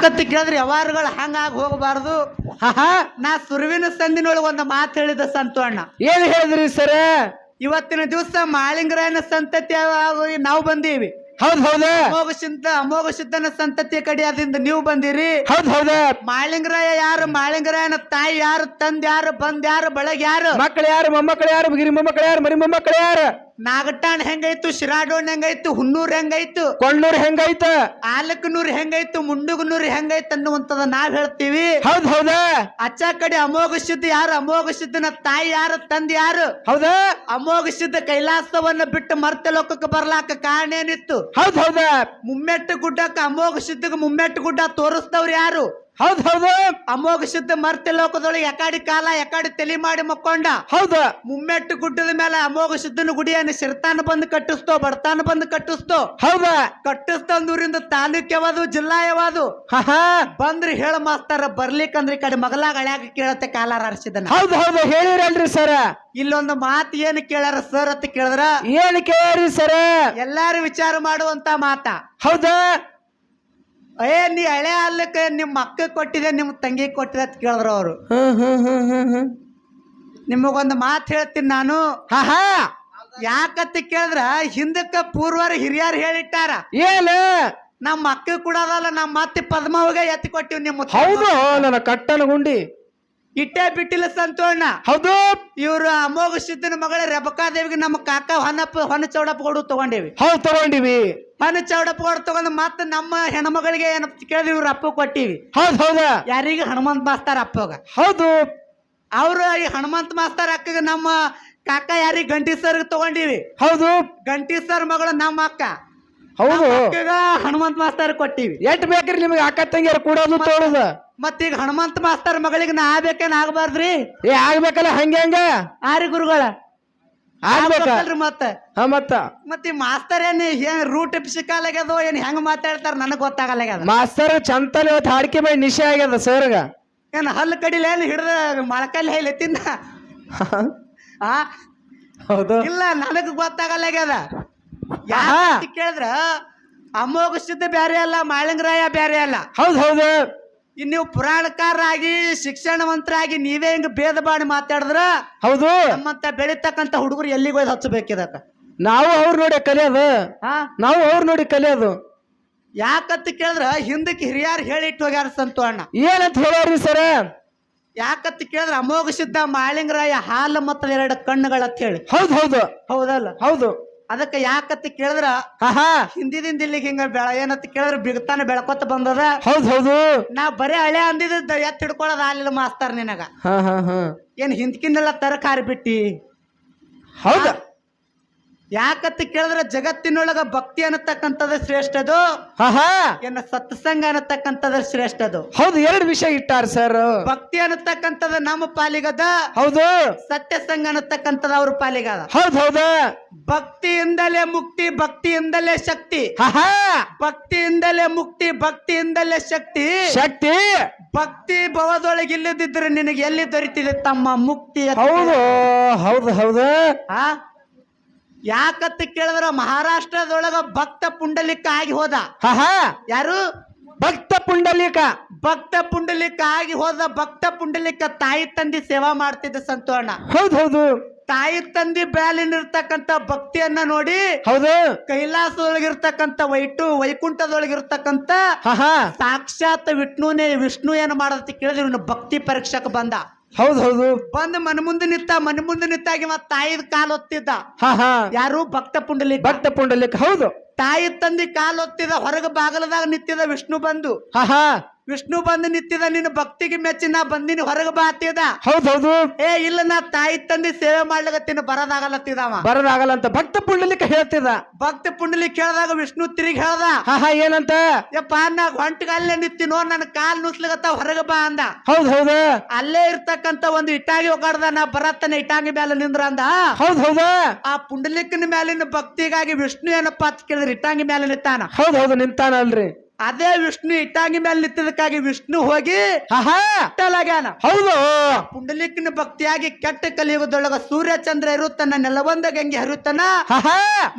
ಯಾಕಂತ ಕೇಳಿದ್ರೆ ವ್ಯವಹಾರಗಳು ಹಂಗಾಗಿ ಹೋಗಬಾರ್ದು. ಹಾ ನಾ ಸುರುವಿನ ಸಂದಿನೊಳಗೆ ಒಂದು ಮಾತು ಹೇಳಿದ ಸಂತು ಅಣ್ಣ ಏನ್ ಹೇಳಿದ್ರಿ ಸರ? ಇವತ್ತಿನ ದಿವಸ ಮಾಳಿಂಗರಾಯನ ಸಂತತಿ ನಾವು ಬಂದೀವಿ. ಹೌದ್ ಹೌದ? ಅಮೋಘ ಸಿದ್ಧ ಅಮೋಘ ಸಿದ್ಧನ ಸಂತತಿ ಕಡಿಯಾದಿಂದ ನೀವು ಬಂದಿರಿ. ಹೌದ್ ಹೌದ? ಮಾಳಿಂಗರಾಯ ಯಾರು? ಮಾಳಿಂಗರಾಯನ ತಾಯಿ ಯಾರು? ತಂದ್ ಯಾರು? ಬಂದ್ ಯಾರು? ಬಳಗ ಯಾರು? ಮಕ್ಕಳು ಯಾರು? ಮೊಮ್ಮಕ್ಕಳು ಯಾರು? ಗಿರಿ ಮೊಮ್ಮಕ್ಕಳು ಯಾರು? ಮರಿ ಮೊಮ್ಮಕ್ಕಳು ಯಾರು? ನಾಗಟಾಣ್ ಹೆಂಗೈತು ಶಿರಾಡೋಣ್ ಹೆಂಗೈತು ಹುನ್ನೂರ್ ಹೆಂಗೈತು? ಕೊಳ್ಳೂರ್ ಹೆಂಗೈತ? ಆಲಕನೂರ್ ಹೆಂಗೈತು ಮುಂಡುಗನೂರ್ ಹೆಂಗೈತು ಅನ್ನುವಂತದ ನಾವ್ ಹೇಳ್ತೀವಿ. ಹೌದ್ ಹೌದ? ಅಚ್ಚ ಕಡೆ ಅಮೋಘ ಸಿದ್ಧ ಯಾರು? ಅಮೋಘ ಸಿದ್ಧನ ತಾಯಿ ಯಾರು? ತಂದೆ ಯಾರು? ಹೌದ? ಅಮೋಘ ಸಿದ್ಧ ಕೈಲಾಸವನ್ನ ಬಿಟ್ಟು ಮರ್ತ ಲೋಕಕ್ಕೆ ಬರ್ಲಾಕ ಕಾರಣ ಏನಿತ್ತು? ಹೌದ್ ಹೌದ? ಮುಮ್ಮೆಟ್ಟು ಗುಡ್ಡಕ್ಕೆ ಅಮೋಘ ಸಿದ್ಧಗ ಮುಮ್ಮೆಟ್ಟು ಗುಡ್ಡ ತೋರಿಸ್ತವ್ರು ಯಾರು? ಹೌದ್ ಹೌದು. ಅಮೋಘ ಶುದ್ಧ ಮರ್ತಿ ಲೋಕದೊಳಗೆ ಎಕಾಡಿ ಕಾಲ ಎಕಾಡಿ ತಲೆ ಮಾಡಿ ಮಕ್ಕೊಂಡ. ಹೌದ. ಮುಮ್ಮೆಟ್ಟು ಗುಡ್ಡದ ಮೇಲೆ ಅಮೋಘ ಸಿದ್ಧನ ಗುಡಿಯನ್ನು ಸಿರ್ತಾನ ಬಂದು ಕಟ್ಟಿಸ್ತೋ ಬರ್ತಾನ ಬಂದು ಕಟ್ಟಿಸ್ತೋ. ಹೌದ. ಕಟ್ಟಿಸ್ತಂದೂರಿಂದ ತಾಲೂಕ್ ಯಾವುದು ಜಿಲ್ಲಾ ಯಾವುದು ಬಂದ್ರಿ ಹೇಳ ಮಾಸ್ತಾರ ಬರ್ಲಿಕ್ಕಂದ್ರೆ ಈ ಕಡೆ ಮಗಲಾಗ ಹಳ್ಯಾಗ ಕೇಳತ್ತೆ ಕಾಲಾರ ಹರಿಸಿದನ. ಹೌದು ಹೌದು ಹೇಳಿರಲ್ರಿ ಸರ. ಇಲ್ಲೊಂದು ಮಾತು ಏನು ಕೇಳಾರ ಸರ್ ಅಂತ ಕೇಳಿದ್ರ? ಏನ್ ಕೇಳ್ರಿ ಸರ? ಎಲ್ಲಾರು ವಿಚಾರ ಮಾಡುವಂತ ಮಾತಾ. ಹೌದ. ಏ ನೀ ಹಳೆ ಅಲ್ಲಕ್ಕೆ ನಿಮ್ಮ ಅಕ್ಕ ಕೊಟ್ಟಿದೆ ನಿಮ್ಮ ತಂಗಿ ಕೊಟ್ಟಿದೆ ಅಂತ ಕೇಳಿದ್ರು ಅವರು. ಹ್ಮ್ ಹ್ಮ್ ಹ್ಮ್ ಹ್ಮ್ ಹ್ಮ್ ನಿಮಗೊಂದು ಮಾತು ಹೇಳ್ತೀನಿ ನಾನು. ಹಾ ಹಾ. ಯಾಕಂತ ಕೇಳಿದ್ರ ಹಿಂದಕ್ಕ ಪೂರ್ವರು ಹಿರಿಯರು ಹೇಳಿಟ್ಟಾರ. ಏನು? ನಮ್ಮ ಅಕ್ಕ ಕೂಡ ಅದಲ್ಲ ನಮ್ಮ ಮತ್ತೆ ಪದ್ಮಾವಿಗೆ ಎತ್ತಿ ಕೊಟ್ಟಿವಿ ನಿಮ್ಮ ಹೌದು ನನ್ನ ಕಟ್ಟನ ಗುಂಡಿ. ಇಟ್ಟೇ ಬಿಟ್ಟಿಲ್ಲ ಸಂತೋಣ ಹೌದು. ಇವ್ರು ಅಮೋಘ ಸಿದ್ದನ ಮಗಳ ರೆಬಕಾದೇವಿಗೆ ನಮ್ಮ ಕಾಕ ಹೊನಪ್ಪ ಹೊನ ಚೌಡಪ್ಪ ಕೊಡು ತಗೊಂಡೇವಿ. ಹೌದು ತಗೊಂಡಿವಿ. ಹೊನ್ನ ಚೌಡ ಕೊಡು ತಗೊಂಡು ಮತ್ತೆ ನಮ್ಮ ಹೆಣ್ಮಗಳಿಗೆ ಏನಪ್ಪ ಕೇಳಿದ್ವಿ ಇವ್ರ ಅಪ್ಪ ಕೊಟ್ಟಿವಿ. ಹೌದು ಹೌದ? ಯಾರಿಗೆ ಹನುಮಂತ ಮಾಸ್ತಾರ ಅಪ್ಪಗ. ಹೌದು. ಅವ್ರು ಈ ಹನುಮಂತ ಮಾಸ್ತಾರ ಅಕ್ಕಗೆ ನಮ್ಮ ಕಾಕ ಯಾರಿಗೆ ಗಂಟಿ ಸರ್ಗೆ ತಗೊಂಡಿವಿ. ಹೌದು. ಗಂಟಿ ಸರ್ ಮಗಳು ನಮ್ಮ ಅಕ್ಕ. ಹೌದು. ಅಕ್ಕಗ ಹನುಮಂತ ಮಾಸ್ತಾರ ಕೊಟ್ಟಿವಿ. ಎಷ್ಟು ಬೇಕ್ರಿ ನಿಮಗೆ ಅಕ್ಕ ತಂಗಿಯರು ಕೂಡೋದು ಮತ್ತ ಮತ್ತೀಗ ಹನುಮಂತ ಮಾಸ್ತಾರ ಮಗಳಿಗೆ ನಾ ಆಗ್ಬೇಕೇನ್ ಆಗ್ಬಾರ್ದ್ರಿ? ಏ ಆಗ್ಬೇಕಲ್ಲ ಹಂಗೆ ಹಂಗ? ಆರಿ ಗುರುಗಳ. ಆಗ್ಬೇಕಲ್ರಿ ಮತ್ತ. ಹಾ ಮತ್ತ. ಮತ್ತೆ ಈ ಮಾಸ್ತರ್ ಏನ್ ರೂಟ್ ಏನ್ ಹೆಂಗ್ ಮಾತಾಡ್ತಾರ ನನಗ್ ಗೊತ್ತಾಗಲ್ಲಾಗ್ಯದ ಮಾಸ್ತರ್ ಇವತ್ತು ಹಾಡಿಕೆ ಬೈ ನಿಶೆ ಆಗ್ಯದ ಸರ್ಗ ಏನ್ ಹಲ್ಲು ಕಡಿಲ ಏನ್ ಹಿಡ್ದ ಮೊಳಕಲ್ಲಿ ಹೇಳಿ ತಿನ್ನ ಆ? ಹೌದು. ಇಲ್ಲ ನನಗ್ ಗೊತ್ತಾಗಲ್ಲ ಆಗ್ಯದ ಯಾಕೆ ಕೇಳಿದ್ರ? ಅಮೋಘ ಸಿದ್ಧ ಬ್ಯಾರೆ ಅಲ್ಲ ಮಾಳಿಂಗರಾಯ ಬ್ಯಾರೆ ಅಲ್ಲ. ಹೌದ್ ಹೌದು. ಇನ್ ನೀವು ಪುರಾಣಕಾರರಾಗಿ ಶಿಕ್ಷಣವಂತರಾಗಿ ನೀವೇ ಹಿಂಗ ಭೇದ ಬಾಡಿ ಮಾತಾಡಿದ್ರ ಹೌದು. ನಮ್ಮಂತ ಬೆಳಿತಕ್ಕಂತ ಹುಡುಗರು ಎಲ್ಲಿಗೆ ಹೋಯ್ದು ಹಚ್ಚಬೇಕಿದಕ್ಕ ನಾವು ಅವ್ರು ನೋಡಿ ಕಲಿಯೋದು ಹಾ. ನಾವು ಅವ್ರು ನೋಡಿ ಕಲಿಯೋದು ಯಾಕಂತ ಕೇಳಿದ್ರ ಹಿಂದಕ್ಕೆ ಹಿರಿಯರು ಹೇಳಿಟ್ಟು ಹೋಗ್ಯಾರ ಸಂತು ಅಣ್ಣ. ಏನಂತ ಹೇಳ್ಯಾರಿ ಸರ? ಯಾಕಂತ ಕೇಳಿದ್ರ ಅಮೋಘ ಸಿದ್ಧ ಮಾಳಿಂಗರಾಯ ಹಾಲು ಮತ್ತು ಎರಡು ಕಣ್ಣುಗಳಂತ ಹೇಳಿ. ಹೌದು ಹೌದು. ಹೌದಲ್ಲ? ಹೌದು. ಅದಕ್ಕೆ ಯಾಕತ್ತಿ ಕೇಳಿದ್ರ? ಹಾ ಹಿಂದಿದಿಂದ ಇಲ್ಲಿಗೆ ಹಿಂಗ ಬೆಳ ಏನತ್ತ ಕೇಳಿದ್ರ? ಬಿಗತಾನೆ ಬೆಳ್ಕೊತ ಬಂದದ. ಹೌದ್ ಹೌದು. ನಾ ಬರೀ ಹಳೆ ಅಂದಿದ್ದ ಎತ್ತ ಹಿಡ್ಕೊಳ್ಳೋದು ಆಲಿಲ್ಲ ಮಾಸ್ತಾರ ನಿನಗ. ಹಾ ಹಾ ಹಾ. ಏನ್ ಹಿಂದ್ಕಿಂದೆಲ್ಲ ತರಕಾರಿ ಬಿಟ್ಟಿ? ಹೌದ. ಯಾಕಂತ ಕೇಳಿದ್ರೆ ಜಗತ್ತಿನೊಳಗ ಭಕ್ತಿ ಅನ್ನತಕ್ಕಂಥದ್ದು ಶ್ರೇಷ್ಠದು ಹಹಾ ಏನು ಸತ್ಸಂಗ ಅನ್ನತಕ್ಕಂಥದ್ದು ಶ್ರೇಷ್ಠದು ಹೌದು ಎರಡು ವಿಷಯ ಇಟ್ಟಾರ ಸರ್ ಭಕ್ತಿ ಅನ್ನತಕ್ಕಂಥದ್ದು ನಮ್ಮ ಪಾಲಿಗದ ಹೌದು. ಸತ್ಯಸಂಗ ಅನ್ನತಕ್ಕಂಥದ್ದು ಅವ್ರ ಪಾಲಿಗದ ಹೌದು ಹೌದು. ಭಕ್ತಿಯಿಂದಲೇ ಮುಕ್ತಿ ಭಕ್ತಿಯಿಂದಲೇ ಶಕ್ತಿ. ಭಕ್ತಿಯಿಂದಲೇ ಮುಕ್ತಿ ಭಕ್ತಿಯಿಂದಲೇ ಶಕ್ತಿ. ಶಕ್ತಿ. ಭಕ್ತಿ ಭವದೊಳಗೆ ಇಲ್ಲದಿದ್ರೆ ನಿನಗೆ ಎಲ್ಲಿ ದೊರೀತಿದೆ ತಮ್ಮ ಮುಕ್ತಿ ಹೌದು ಹೌದು ಹೌದು. ಹೌದು ಆ? ಯಾಕಂತ ಕೇಳಿದ್ರ ಮಹಾರಾಷ್ಟ್ರದೊಳಗ ಭಕ್ತ ಪುಂಡಲಿಕ ಆಗಿ ಹೋದ? ಯಾರು? ಭಕ್ತ ಪುಂಡಲಿಕ. ಭಕ್ತ ಪುಂಡಲಿಕ ಆಗಿ ಹೋದ ಭಕ್ತ ಪುಂಡಲಿಕ ತಾಯಿ ತಂದಿ ಸೇವಾ ಮಾಡ್ತಿದ್ದ ಸಂತೋಣ. ಹೌದ್ ಹೌದು. ತಾಯಿ ತಂದಿ ಬ್ಯಾಲಿನಿರ್ತಕ್ಕಂತ ಭಕ್ತಿಯನ್ನ ನೋಡಿ ಹೌದು. ಕೈಲಾಸದೊಳಗಿರ್ತಕ್ಕಂಥ ವೈಟು ಹಾ ಸಾಕ್ಷಾತ್ ವಿಷ್ಣುನೇ ವಿಷ್ಣು ಏನು ಮಾಡದಂತ ಕೇಳಿದ್ರು ಇವನು ಭಕ್ತಿ ಪರೀಕ್ಷಕ ಬಂದ. ಹೌದ್ ಹೌದು. ಬಂದು ಮನೆ ಮುಂದೆ ನಿಂತ ಮನ ಮುಂದೆ ನಿಂತಾಗಿ ಮತ್ತೆ ತಾಯಿದ ಕಾಲ್ ಒತ್ತಿದ್ದ ಹಾ ಹಾ. ಯಾರು ಭಕ್ತ ಪುಂಡಲಿ ಭಕ್ತ ಪುಂಡಲಿಕ್ ಹೌದು. ತಾಯಿ ತಂದಿ ಕಾಲ್ ಒತ್ತಿದ ಹೊರಗ ಬಾಗಲದಾಗ ನಿಂತಿದ ವಿಷ್ಣು ಬಂದು. ಹಾ ಹಾ. ವಿಷ್ಣು ಬಂದು ನಿಂತಿದ ನಿನ್ನ ಭಕ್ತಿಗೆ ಮೆಚ್ಚಿ ನಾ ಬಂದಿನಿ ಹೊರಗೆ ಬಾ ಅತ್ತಿದ ಹೌದು ಹೌದು ಏ ಇಲ್ಲ ನಾ ತಾಯಿ ತಂದಿ ಸೇವೆ ಮಾಡ್ಲಿಕತ್ತೀನಿ ಬರೋದಾಗಲತ್ತಿದವ ಬರೋದಾಗಲ್ಲ ಅಂತ ಭಕ್ತ ಪುಂಡಲಿಕ್ಕೆ ಹೇಳ್ತಿದ ಭಕ್ತ ಪುಂಡಲಿ ಕೇಳಿದಾಗ ವಿಷ್ಣು ತಿರುಗಿ ಹೇಳ್ದ. ಹಾ ಹಾ ಏನಂತ? ಯಪ್ಪ ನಾ ನಿತ್ತಿ ನಿಂತಿನೋ ನನ್ನ ಕಾಲ್ ನುಸ್ಲಿಗತ್ತ ಹೊರಗೆ ಬಾ ಅಂದ. ಹೌದ್ ಹೌದು. ಅಲ್ಲೇ ಇರ್ತಕ್ಕಂತ ಒಂದು ಇಟ್ಟಾಗಿ ಒಗಾಡ್ದ ನಾ ಬರತ್ತನ ಇಟ್ಟಾಗಿ ಮೇಲೆ ನಿಂದ್ರ ಅಂದ. ಹೌದ್ ಹೌದು. ಆ ಪುಂಡಲಿಕನ ಮೇಲಿನ ಭಕ್ತಿಗಾಗಿ ವಿಷ್ಣು ಏನಪ್ಪಾ ಅಂತ ಕೇಳಿದ್ರೆ ಇಟ್ಟಾಂಗಿ ಮೇಲೆ ನಿಂತಾನ. ಹೌದ್ ಹೌದು ನಿಂತಾನಲ್ರಿ. ಅದೇ ವಿಷ್ಣು ಇಟ್ಟಾಗಿ ಮೇಲೆ ನಿಂತಿದ್ದಕ್ಕಾಗಿ ವಿಷ್ಣು ಹೋಗಿ ಹೌದು. ಪುಂಡಲಿಕ್ಕಿನ ಭಕ್ತಿಯಾಗಿ ಕೆಟ್ಟ ಕಲಿಯುಗದೊಳಗ ಸೂರ್ಯ ಚಂದ್ರ ಇರುತ್ತಾನ ನೆಲವೊಂದ ಗಂಗೆ ಹರಿಯುತ್ತಾನ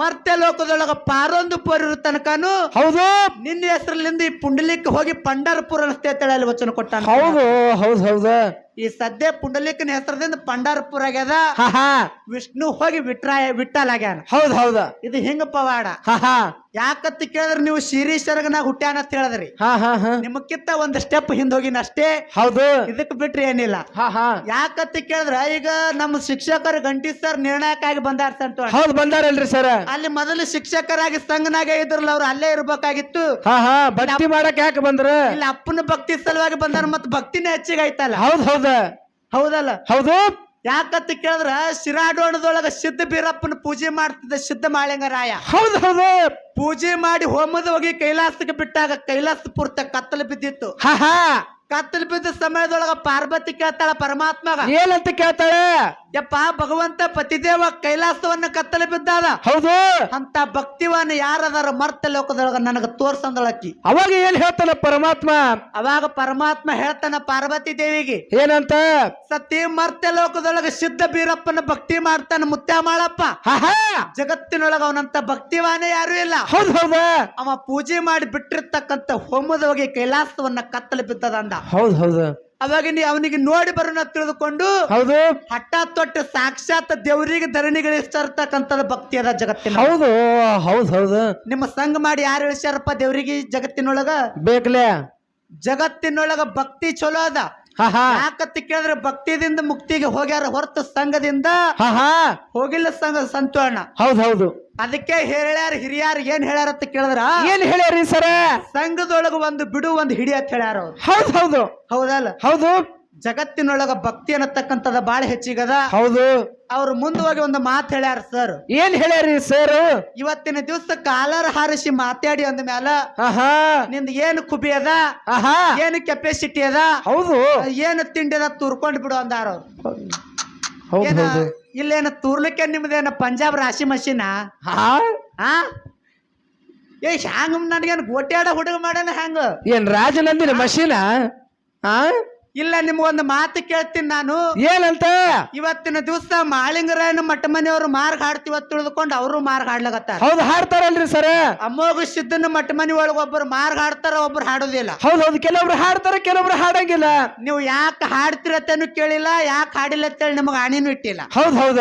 ಮರ್ತ್ಯ ಲೋಕದೊಳಗ ಪಾರೊಂದು ಪೋರ್ ತನಕನು ಹೌದು. ನಿನ್ನ ಹೆಸರಲ್ಲಿಂದ ಈ ಪುಂಡಲಿಕ್ ಹೋಗಿ ಪಂಡರ್ಪುರ ಅನಸ್ತೇತಳ ಅಲ್ಲಿ ವಚನ ಕೊಟ್ಟ ಹೌದು ಹೌದು ಹೌದು. ಈ ಸದ್ಯ ಪುಂಡಲಿಕನ ಹೆಸರದಿಂದ ಪಂಡರಪುರ ಆಗ್ಯದ ವಿಷ್ಣು ಹೋಗಿ ವಿಟ್ರಾಯ ವಿಠಲಾಗ್ಯಾನ ಹೌದ್ ಹೌದ. ಇದು ಹಿಂಗ ಪವಾಡ? ಯಾಕತ್ತಿ ಯಾಕತ್ ಕೇಳಿದ್ರೆ ನೀವು ಶಿರೀಶರ್ಗನಾಗ ಹುಟ್ಟ್ಯಾನ ಅಂತ ಹೇಳಿದ್ರಿ. ಹಾ ಹಾ ಹಾ. ನಿಮಕ್ಕಿಂತ ಒಂದ್ ಸ್ಟೆಪ್ ಹಿಂದ್ ಹೋಗಿನ ಅಷ್ಟೇ. ಹೌದು. ಇದಕ್ ಬಿಟ್ರಿ ಏನಿಲ್ಲ. ಯಾಕತ್ತಿ ಯಾಕತ್ ಕೇಳಿದ್ರ ಈಗ ನಮ್ಮ ಶಿಕ್ಷಕರು ಗಂಟಿ ಸರ್ ನಿರ್ಣಾಯಕ ಆಗಿ ಬಂದಾರ ಸಂತ ಹೌದು ಬಂದಾರಲ್ರಿ ಸರ್. ಅಲ್ಲಿ ಮೊದಲು ಶಿಕ್ಷಕರಾಗಿ ಸಂಘನಾಗೆ ಇದ್ರಲ್ಲ ಅವ್ರು ಅಲ್ಲೇ ಇರ್ಬೇಕಾಗಿತ್ತು. ಭಕ್ತಿ ಮಾಡಕ್ ಯಾಕೆ ಬಂದ್ರ? ಇಲ್ಲಿ ಅಪ್ಪನ ಭಕ್ತಿ ಸಲುವಾಗಿ ಬಂದಾರ ಮತ್ ಭಕ್ತಿನೇ ಹೆಚ್ಚಿಗೆ ಆಯ್ತಲ್ಲ. ಹೌದು ಹೌದು. ಹೌದಲ್ಲ. ಹೌದು. ಯಾಕತ್ತ ಕೇಳಿದ್ರ ಶಿರಾಡೋಣದೊಳಗ ಸಿದ್ಧ ಬೀರಪ್ಪನ ಪೂಜೆ ಮಾಡ್ತಿದ್ದ ಸಿದ್ಧ ಮಾಳಿಂಗರಾಯ. ಹೌದು ಹೌದು. ಪೂಜೆ ಮಾಡಿ ಹೋಮದ ಹೋಗಿ ಕೈಲಾಸಕ್ಕೆ ಬಿಟ್ಟಾಗ ಕೈಲಾಸ ಪೂರ್ತ ಕತ್ತಲು ಬಿದ್ದಿತ್ತು. ಹಾ ಹಾ. ಕತ್ತಲು ಬಿದ್ದ ಸಮಯದೊಳಗ ಪಾರ್ವತಿ ಕೇಳ್ತಾಳ ಪರಮಾತ್ಮಗ. ಏನಂತ ಕೇಳ್ತಾಳೆ? ಯಪ್ಪ ಭಗವಂತ ಪತಿದೇವ ಕೈಲಾಸವನ್ನ ಕತ್ತಲು ಬಿದ್ದಾದ ಹೌದು. ಅಂತ ಭಕ್ತಿವನ್ನ ಯಾರದಾರ ಮರ್ತ ಲೋಕದೊಳಗ ನನಗ ತೋರ್ಸಂದಳಕ್ಕಿ ಅವಾಗ ಏನ್ ಹೇಳ್ತಾನ ಪರಮಾತ್ಮ? ಅವಾಗ ಪರಮಾತ್ಮ ಹೇಳ್ತಾನ ಪಾರ್ವತಿ ದೇವಿಗೆ. ಏನಂತ? ಸತಿ ಮರ್ತ ಲೋಕದೊಳಗ ಸಿದ್ಧ ಬೀರಪ್ಪನ ಭಕ್ತಿ ಮಾಡ್ತಾನ ಮುತ್ಯ ಮಾಡಪ್ಪ ಹಾ ಹಾ ಜಗತ್ತಿನೊಳಗ ಅವನಂತ ಭಕ್ತಿವಾನೆ ಯಾರು ಇಲ್ಲ. ಹೌದು ಹೌದು. ಅವ ಪೂಜೆ ಮಾಡಿ ಬಿಟ್ಟಿರ್ತಕ್ಕಂತ ಹೋಮದ ಹೋಗಿ ಕೈಲಾಸವನ್ನ ಕತ್ತಲು ಬಿದ್ದದ ಅಂದ ಹೌದು ಹೌದು. ಅವಾಗ ನೀ ಅವನಿಗೆ ನೋಡಿ ಬರೋಣ ತಿಳಿದುಕೊಂಡು ಹೌದು. ಹಠ ತೊಟ್ಟು ಸಾಕ್ಷಾತ್ ದೇವರಿಗೆ ಧರಣಿಗಳಿಸ್ತಿರ್ತಕ್ಕಂಥದ್ದು ಭಕ್ತಿ ಅದ ಜಗತ್ತಿನ. ಹೌದು ಹೌದು ಹೌದು. ನಿಮ್ಮ ಸಂಘ ಮಾಡಿ ಯಾರು ಇಳಿಸ್ಯಾರಪ್ಪ ದೇವರಿಗೆ ಜಗತ್ತಿನೊಳಗ? ಬೇಕಲೇ? ಜಗತ್ತಿನೊಳಗ ಭಕ್ತಿ ಚಲೋ ಅದ. ಯಾಕತ್ತ ಕೇಳಿದ್ರೆ ಭಕ್ತಿದಿಂದ ಮುಕ್ತಿಗೆ ಹೋಗ್ಯಾರ ಹೊರತು ಸಂಘದಿಂದ ಹೋಗಿಲ್ಲ ಸಂಘ ಸಂತೋಣ. ಹೌದೌದು. ಹೌದು ಅದಕ್ಕೆ ಹೇಳ್ಯಾರ ಹಿರಿಯಾರ ಏನ್ ಹೇಳ್ಯಾರ ಅಂತ ಕೇಳಿದ್ರ? ಏನ್ ಹೇಳ್ಯಾರಿ ಸರ? ಸಂಘದೊಳಗ ಒಂದು ಬಿಡು ಒಂದು ಹಿಡಿ ಅಂತ ಹೇಳ್ಯಾರ ಹೌದು ಹೌದು ಹೌದಲ್ಲ? ಹೌದು. ಜಗತ್ತಿನೊಳಗ ಭಕ್ತಿ ಅನ್ನತಕ್ಕಂಥದ ಬಾಳ ಹೆಚ್ಚಿಗದ. ಹೌದು. ಅವ್ರು ಮುಂದುವಾಗಿ ಹೋಗಿ ಒಂದು ಮಾತು ಹೇಳ್ಯಾರ ಸರ್. ಏನ್ ಹೇಳ್ಯಾರಿ ಸರ್? ಇವತ್ತಿನ ದಿವಸ ಕಾಲರ್ ಹಾರಿಸಿ ಮಾತಾಡಿ ಅಂದ ಮ್ಯಾಲ ನಿಂದ ಏನು ಕುಬಿ ಅದ? ಏನು ಕೆಪಾಸಿಟಿ ಅದ? ಹೌದು. ಏನು ತಿಂಡಿ ಅದ ತೂರ್ಕೊಂಡ್ ಬಿಡು ಅಂದಾರ ಅವ್ರು. ಇಲ್ಲೇನ ತೂರ್ಲಿಕ್ಕೆ ನಿಮ್ದೇನ ಪಂಜಾಬ್ ರಾಶಿ ಮಷಿನ? ಏ ಹ್ಯಾಂಗ ನನಗೇನು ಗೋಟ್ಯಾಡ ಹುಡುಗ ಮಾಡ್ಯಾನ ಹ್ಯಾಂಗ? ಏನ್ ರಾಜನಂದಿನ ಮಷಿನ? ಹಾ ಇಲ್ಲ ನಿಮ್ಗೊಂದು ಮಾತು ಕೇಳ್ತೀನಿ ನಾನು. ಏನಂತ? ಇವತ್ತಿನ ದಿವಸ ಮಾಳಿಂಗರಾಯನ ಮಠ ಮನೆಯವರು ಮಾರ್ಗ ಹಾಡ್ತಿವತ್ ತಿಳಿದುಕೊಂಡು ಅವರು ಮಾರ್ಗ ಹಾಡ್ಲಾಗತ್ತಾರ ಹೌದು ಹಾಡ್ತಾರಲ್ರಿ ಸರ. ಅಮೋಘ ಸಿದ್ದನ ಮಠ ಮನೆ ಒಳಗ ಒಬ್ಬರು ಮಾರ್ಗ ಹಾಡ್ತಾರ ಒಬ್ರು ಹಾಡೋದಿಲ್ಲ. ಹೌದು ಹೌದು ಕೆಲವೊಬ್ರು ಹಾಡ್ತಾರ ಕೆಲವೊಬ್ರು ಹಾಡಂಗಿಲ್ಲ. ನೀವು ಯಾಕೆ ಹಾಡ್ತಿರತ್ತೇನು ಕೇಳಿಲ್ಲ ಯಾಕೆ ಹಾಡಿಲ್ಲ ಅಂತೇಳಿ ನಿಮಗೆ ಹಣಿನೂ ಇಟ್ಟಿಲ್ಲ. ಹೌದು ಹೌದ.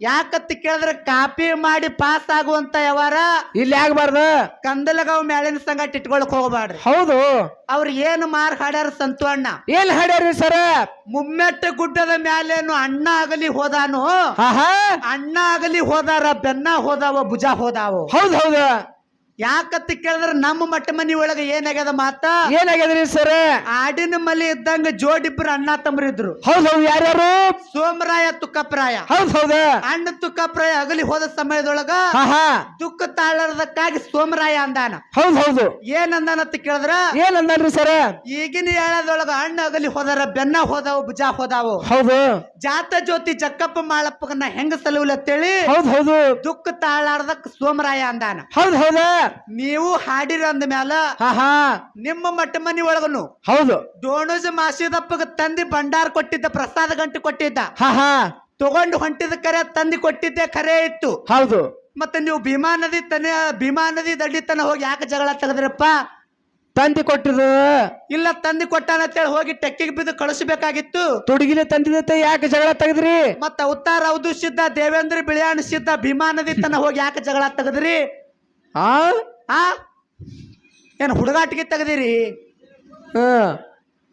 ಯಾಕತ್ ಕೇಳಿದ್ರೆ ಕಾಪಿ ಮಾಡಿ ಪಾಸ್ ಆಗುವಂತ ಯಾವಾರ ಇಲ್ಲಿ ಆಗ್ಬಾರ್ದ ಕಂದಲಗಾವ್ ಮ್ಯಾಲಿನ ಸಂಗಟ ಇಟ್ಕೊಳಕ್ ಹೋಗಬಾಡ್ರಿ ಹೌದು. ಅವ್ರು ಏನು ಮಾರ್ ಹಾಡ್ಯಾರ ಸಂತು ಅಣ್ಣ? ಏನ್ ಹಾಡ್ಯಾರಿ ಸರ? ಮುಮ್ಮೆಟ್ಟ ಗುಡ್ಡದ ಮ್ಯಾಲೇನು ಅಣ್ಣ ಆಗಲಿ ಹೋದಾನು? ಅಣ್ಣ ಆಗಲಿ ಹೋದಾರ ಬೆನ್ನ ಹೋದಾವ ಭುಜ ಹೋದಾವ. ಹೌದು ಹೌದ. ಯಾಕತ್ ಕೇಳಿದ್ರೆ ನಮ್ಮ ಮಟ್ಟ ಮನಿ ಒಳಗ ಏನಾಗ್ಯದ ಮಾತ? ಏನಾಗ್ಯದ್ರಿ ಸರ್? ಆಡಿನ ಮಲಿ ಇದ್ದಂಗ ಜೋಡಿಬ್ರು ಅಣ್ಣ ತಮ್ಮರಿದ್ರು ಹೌದ್ ಹೌದು ಯಾರ್ಯಾರು? ಸೋಮರಾಯ ತುಕ್ಕಪ್ರಾಯ ಹೌದು ಹೌದ? ಅಣ್ಣ ತುಕ್ಕಪ್ರಾಯ ಅಗಲಿ ಹೋದ ಸಮಯದೊಳಗ ದುಃಖ ತಾಳರ್ದಕ್ಕಾಗಿ ಸೋಮರಾಯ ಅಂದಾನ. ಹೌದು ಹೌದು. ಏನಂದಾನತ್ತ ಕೇಳಿದ್ರ? ಏನ್ ಸರ್ ಸರ? ಈಗಿನ ಹೇಳದೊಳಗ ಅಣ್ಣ ಅಗಲಿ ಹೋದಾರ ಬೆನ್ನ ಹೋದಾವು ಭುಜ ಹೋದಾವು. ಹೌದು. ಜಾತ ಜ್ಯೋತಿ ಜಕ್ಕಪ್ಪ ಮಾಳಪ್ಪಗನ್ನ ಹೆಂಗ ಸಲುವಲತ್ತೇಳಿ? ಹೌದ್ ಹೌದು. ದುಃಖ ತಾಳಾರ್ದಕ್ ಸೋಮರಾಯ ಅಂದಾನ. ಹೌದು ಹೌದ. ನೀವು ಹಾಡಿರ ಅಂದ ಮ್ಯಾಲ ಹಾ ಹಾ. ನಿಮ್ಮ ಮಟ್ಟ ಮನಿ ಒಳಗನು ಹೌದು. ಡೋಣಜ ಮಾಸಿದಪ್ಪಗ ತಂದಿ ಭಂಡಾರ ಕೊಟ್ಟಿದ್ದ ಪ್ರಸಾದ ಗಂಟು ಕೊಟ್ಟಿದ್ದ. ಹಾ ಹಾ. ತಗೊಂಡು ಹೊಂಟಿದ ಕರೆ ತಂದಿ ಕೊಟ್ಟಿದ್ದೆ ಕರೆ ಇತ್ತು. ಹೌದು. ಮತ್ತೆ ನೀವು ಭೀಮಾ ನದಿ ತನ ಭೀಮಾ ನದಿ ದಡ್ಡಿ ತನ ಹೋಗಿ ಯಾಕೆ ಜಗಳ ತೆಗದ್ರಪ್ಪ? ತಂದಿ ಕೊಟ್ಟಿದ್ದು. ಇಲ್ಲ ತಂದಿ ಕೊಟ್ಟಾನಂತೇಳಿ ಹೋಗಿ ಟೆಕ್ಕಿಗೆ ಬಿದ್ದು ಕಳಿಸಬೇಕಾಗಿತ್ತು. ತುಡುಗಿಲೆ ತಂದಿದತೆ ಯಾಕೆ ಜಗಳ ತೆಗದ್ರಿ? ಮತ್ತ ಉತ್ತಾರ ಅವಧು ಸಿದ್ಧ ದೇವೇಂದ್ರ ಬಿಳಿಯಾಣ ಸಿದ್ಧ ಭೀಮಾ ನದಿ ತನ ಹೋಗಿ ಯಾಕೆ ಜಗಳ ತೆಗದ್ರಿ? ಆ? ಆ? ಏನು ಹುಡುಗಾಟಿಗೆ ತೆಗ್ದಿರಿ.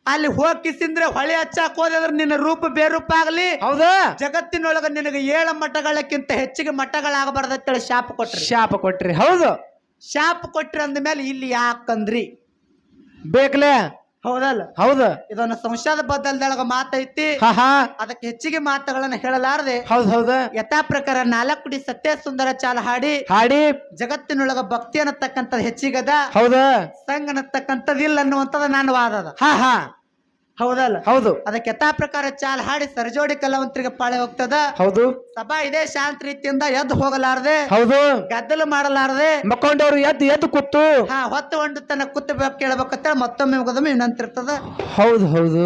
ಅಲ್ಲಿ ಹೋಗಿ ಕಿಸಿಂದ್ರೆ ಹೊಳೆ ಹಚ್ಚಾಕ್ ಹೋದ್ರೆ ನಿನ್ನ ರೂಪ ಬೇರೂಪ ಆಗಲಿ. ಹೌದಾ. ಜಗತ್ತಿನೊಳಗೆ ನಿನಗೆ ಏಳು ಮಠಗಳಕ್ಕಿಂತ ಹೆಚ್ಚಿಗೆ ಮಠಗಳಾಗಬಾರ್ದಂತೇಳಿ ಶಾಪ ಕೊಟ್ರಿ. ಶಾಪ ಕೊಟ್ರಿ. ಹೌದು. ಶಾಪ ಕೊಟ್ರಿ ಅಂದ್ಮೇಲೆ ಇಲ್ಲಿ ಯಾಕಂದ್ರಿ? ಬೇಕಲೇ? ಹೌದಲ್ಲ? ಹೌದು. ಇದೊಂದು ಸಂಶಯದ ಬದಲ್ದೊಳಗ ಮಾತೈತಿ. ಹಾ ಹಾ ಅದಕ್ಕೆ ಹೆಚ್ಚಿಗೆ ಮಾತುಗಳನ್ನ ಹೇಳಲಾರದೆ. ಹೌದ್ ಹೌದು. ಯಥಾ ಪ್ರಕಾರ ನಾಲ್ಕುಡಿ ಸತ್ಯ ಸುಂದರ ಚಾಲ ಹಾಡಿ. ಹಾಡಿ. ಜಗತ್ತಿನೊಳಗ ಭಕ್ತಿ ಅನ್ನತಕ್ಕಂಥದ್ದು ಹೆಚ್ಚಿಗದ. ಹೌದ. ಸಂಘ ಅನ್ನತಕ್ಕಂಥದ್ದು ಇಲ್ಲ ಅನ್ನುವಂಥದ್ದು ನನ್ನ ವಾದ ಅದ ಹಾ ಹಾ ಹೌದಲ್ಲ? ಹೌದು. ಅದಕ್ಕೆ ಯಥಾ ಪ್ರಕಾರ ಚಾಲ್ ಹಾಡಿ ಸರ್ಜೋಡಿ ಕಲಾವಂತರಿಗೆ ಪಾಳೆ ಹೋಗ್ತದ? ಹೌದು. ಸಭಾ ಇದೇ ಶಾಂತ ರೀತಿಯಿಂದ ಎದ್ದು ಹೋಗಲಾರದೆ ಹೌದು. ಗದ್ದಲು ಮಾಡಲಾರದೆ ಮಕ್ಕೊಂಡವ್ರು ಎದ್ದು ಎದ್ದು ಕೂತು. ಹಾ ಹೊತ್ತು ಒಂದು ತನ್ನ ಕುತ್ತ ಕೇಳ್ಬೇಕಂತ ಮತ್ತೊಮ್ಮೆ ಮುಗದೊಮ್ಮೆ ವಿನಂತಿರ್ತದ ಹೌದು ಹೌದು.